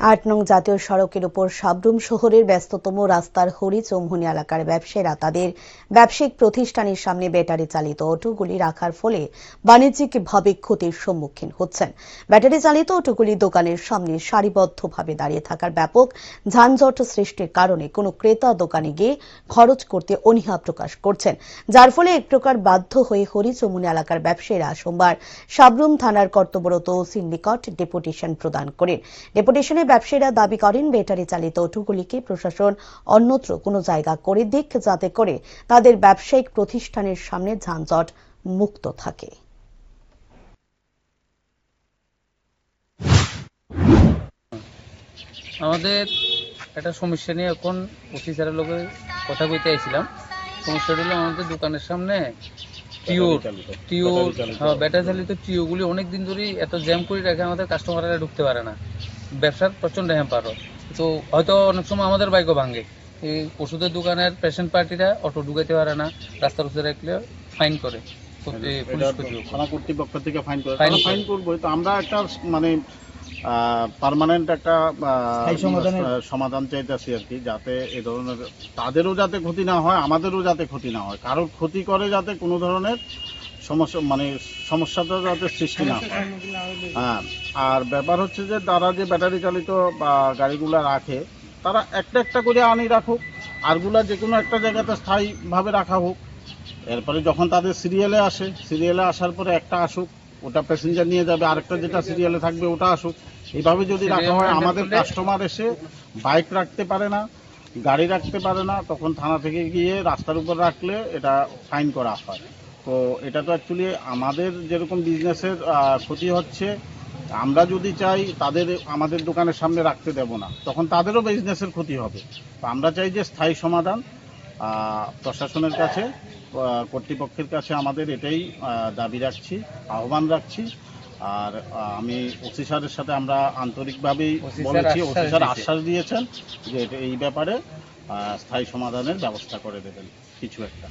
আট নং জাতীয় সড়কের উপর সাবরুম শহরের ব্যস্ততম রাস্তার হরি চৌমুহনী এলাকার ব্যবসায়ীরা তাদের ব্যবসায়িক প্রতিষ্ঠানের সামনে ব্যাটারি চালিত অটোগুলি রাখার ফলে বাণিজ্যিকভাবে ক্ষতির সম্মুখীন হচ্ছেন। ব্যাটারি চালিত অটোগুলি দোকানের সামনে সারিবদ্ধভাবে দাঁড়িয়ে থাকার ব্যাপক যানজট সৃষ্টির কারণে কোনো ক্রেতা দোকানে গিয়ে খরচ করতে অনীহা প্রকাশ করছেন। যার ফলে এক প্রকার বাধ্য হয়ে হরি চৌমুহনী এলাকার ব্যবসায়ীরা সোমবার সাবরুম থানার কর্তব্যরত ওসির নিকট ডেপুটেশন প্রদান করেন। ডেপুটেশনে ব্যবসায়ীরা দাবি করেন ব্যাটারি চালিত অটোগুলিকে প্রশাসন অন্যত্র কোনো জায়গা করে দিক যাতে করে তাদের ব্যবসায়িক প্রতিষ্ঠানের সামনে যানজট মুক্ত থাকে। আমাদের একটা সমস্যা নিয়ে এখন অফিসারের লোকে কথা কইতে আইছিলাম। সমস্যাটা হলো আমাদের দোকানের সামনে টিও টিও হ্যাঁ ব্যাটারি চালিত টিওগুলি অনেক দিন ধরেই এত জ্যাম করে রাখে আমাদের কাস্টমাররা ঢুকতে পারে না। ব্যবসার প্রচণ্ড হ্যাম্পার হয়। তো হয়তো অনেক সময় আমাদের বাইকও ভাঙে। এই ওষুধের দোকানের পেশেন্ট পার্টিরা অটো ঢুকাইতে পারে না রাস্তার উপরে রাখলে ফাইন করে। থানা কর্তৃপক্ষ থেকে ফাইন করে। ফাইন করে। করব। তো আমরা একটা মানে পার্মানেন্ট একটা সমাধান চাইতেছি আর কি যাতে এ ধরনের তাদেরও যাতে ক্ষতি না হয় আমাদেরও যাতে ক্ষতি না হয়। কারোর ক্ষতি করে যাতে কোনো ধরনের সমস্যা মানে সমস্যাটা যাতে সৃষ্টি না। হয় হ্যাঁ আর ব্যাপার হচ্ছে যে তারা যে ব্যাটারি চালিত বা গাড়িগুলো রাখে তারা একটা একটা করে আনি রাখুক আরগুলা যে কোনো একটা জায়গাতে স্থায়ীভাবে রাখা হোক। এরপরে যখন তাদের সিরিয়ালে আসে সিরিয়ালে আসার পরে একটা আসুক ওটা প্যাসেঞ্জার নিয়ে যাবে আরেকটা যেটা সিরিয়ালে থাকবে ওটা আসুক। এইভাবে যদি রাখা হয় আমাদের কাস্টমার এসে বাইক রাখতে পারে না গাড়ি রাখতে পারে না তখন থানা থেকে গিয়ে রাস্তার উপর রাখলে এটা ফাইন করা হয়। তো এটা তো অ্যাকচুয়ালি আমাদের যেরকম বিজনেসের ক্ষতি হচ্ছে আমরা যদি চাই তাদের আমাদের দোকানের সামনে রাখতে দেব না তখন তাদেরও বিজনেসের ক্ষতি হবে। তো আমরা চাই যে স্থায়ী সমাধান প্রশাসনের কাছে কর্তৃপক্ষের কাছে আমাদের এটাই দাবি রাখছি আহ্বান রাখছি। আর আমি ওসি স্যারের সাথে আমরা আন্তরিকভাবেই বলেছি ওসি স্যার আশ্বাস দিয়েছেন যে এটা- এই ব্যাপারে স্থায়ী সমাধানের ব্যবস্থা করে দেবেন কিছু একটা।